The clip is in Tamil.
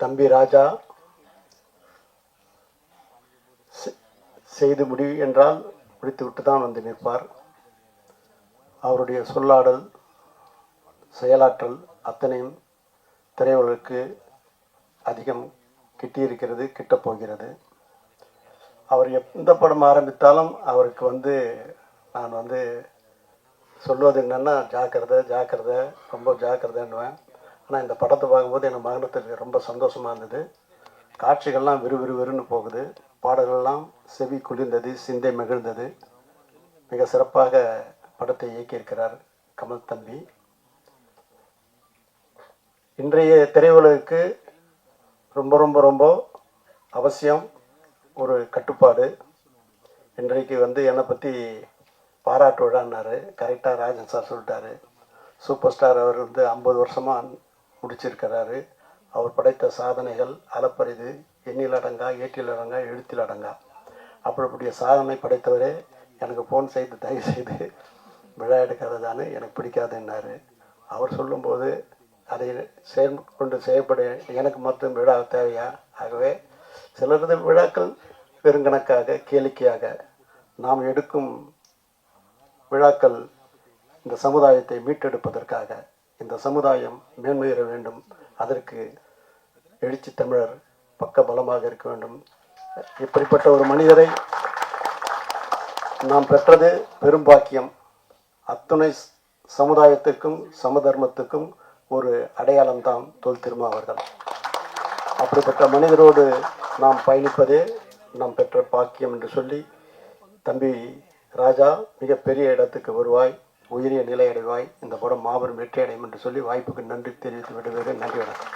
தம்பி ராஜா செ- செய்து முடிவு என்றால் முடித்துவிட்டு தான் வந்து நிற்பார். அவருடைய சொல்லாடல் செயலாற்றல் அத்தனையும் திரையுலகுக்கு அதிகம் கிட்டியிருக்கிறது கிட்டப்போகிறது அவர் எந்த படம் ஆரம்பித்தாலும் அவருக்கு வந்து நான் வந்து சொல்வது என்னென்னா ஜாக்கிரதை ஜாக்கிரதை ரொம்ப ஜாக்கிரதைன்னுவேன். ஆனால் இந்த படத்தை பார்க்கும்போது என் மகனத்துக்கு ரொம்ப சந்தோஷமாக இருந்தது. காட்சிகள்லாம் விறுவிறுவிறுன்னு போகுது. பாடல்கள்லாம் செவி குளிர்ந்தது சிந்தை மகிழ்ந்தது. மிக சிறப்பாக படத்தை இயக்கியிருக்கிறார் கமல் தம்பி. இன்றைய திரையுலகுக்கு ரொம்ப ரொம்ப ரொம்ப அவசியம் ஒரு கட்டுப்பாடு. இன்றைக்கு வந்து என்னை பற்றி பாராட்டு விழான்னாரு. கரெக்டாக ராஜன் சார் சொல்லிட்டாரு. சூப்பர் ஸ்டார் அவர் வந்து ஐம்பது வருஷமாக முடிச்சிருக்கிறாரு. அவர் படைத்த சாதனைகள் அளப்பரிது. எண்ணில் அடங்கா ஏட்டில் அடங்கா எழுத்தில் அடங்கா அப்படிப்படிய சாதனை படைத்தவரே எனக்கு ஃபோன் செய்து தயவு செய்து விழா எடுக்காததானு எனக்கு பிடிக்காதுன்னாரு. அவர் சொல்லும்போது அதை செயற்கொண்டு செயல்பட எனக்கு மட்டும் விழா தேவையா? ஆகவே சிலரது விழாக்கள் பெருங்கணக்காக கேளிக்கையாக நாம் எடுக்கும் விழாக்கள் இந்த சமுதாயத்தை மீட்டெடுப்பதற்காக இந்த சமுதாயம் மேன்மையேற வேண்டும். அதற்கு எழுச்சி தமிழர் பக்க பலமாக இருக்க வேண்டும். இப்படிப்பட்ட ஒரு மனிதரை நாம் பெற்றது பெரும் பாக்கியம். அத்துணை சமுதாயத்துக்கும் சமதர்மத்துக்கும் ஒரு அடையாளம்தான் தொல் திருமா அவர்கள். அப்படிப்பட்ட மனிதரோடு நாம் பயணிப்பதே நாம் பெற்ற பாக்கியம் என்று சொல்லி தம்பி ராஜா மிகப்பெரிய இடத்துக்கு வருவாய். உயரிய நிலை அடைவாய் இந்த படம் மாபெரும் வெற்றி அடையும் என்று சொல்லி வாய்ப்புக்கு நன்றி தெரிவித்து விடுவது நன்றி வணக்கம்.